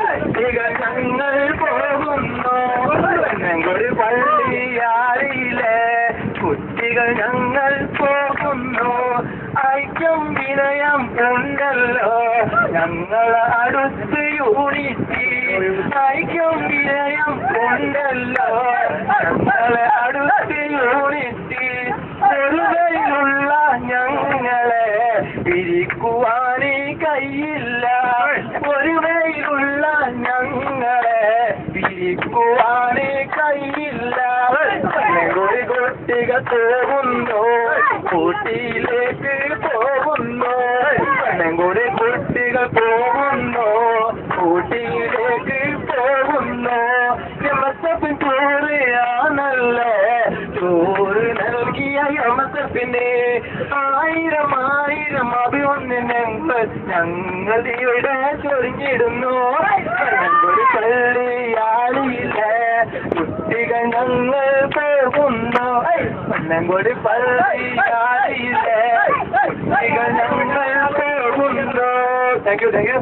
കുട്ടികൾ ഞങ്ങൾ പോകുന്നു. പന്നംകുടി പള്ളിയാളിയിലെ കുട്ടികൾ ഞങ്ങൾ പോകുന്നു. ഐക്യം വിനയം ഉണ്ടല്ലോ. ഞങ്ങൾ അടുത്ത് യൂണിറ്റി. ഐക്യം വിനയം ഉണ്ടല്ലോ. ഞങ്ങൾ അടുത്ത് യൂണിറ്റി. ഒരുവയിലുള്ള പിരിക്കുവാനേ കയ്യില്ല. കുട്ടികൾ പോകുന്നു ഊട്ടിയിലേക്ക് പോകുന്നു. കൂടി കുട്ടികൾ പോകുന്നു ഊട്ടിയിലേക്ക് പോകുന്നു. എമസപ്പിൻ ടൂറിയാണല്ലോ ടൂറ് നൽകിയ എമസപ്പിന് ആയിരം ആയിരം അഭിമന്യങ്ങൾ ഞങ്ങൾ ഇവിടെ ചൊരിഞ്ഞിടുന്നു. ഞങ്ങൾ പോകുന്നു പന്നംകൊടി പള്ളിയാളിയിലെ കുട്ടികൾ ഞങ്ങൾ പോകുന്നു താങ്ക് യു താങ്ക് യു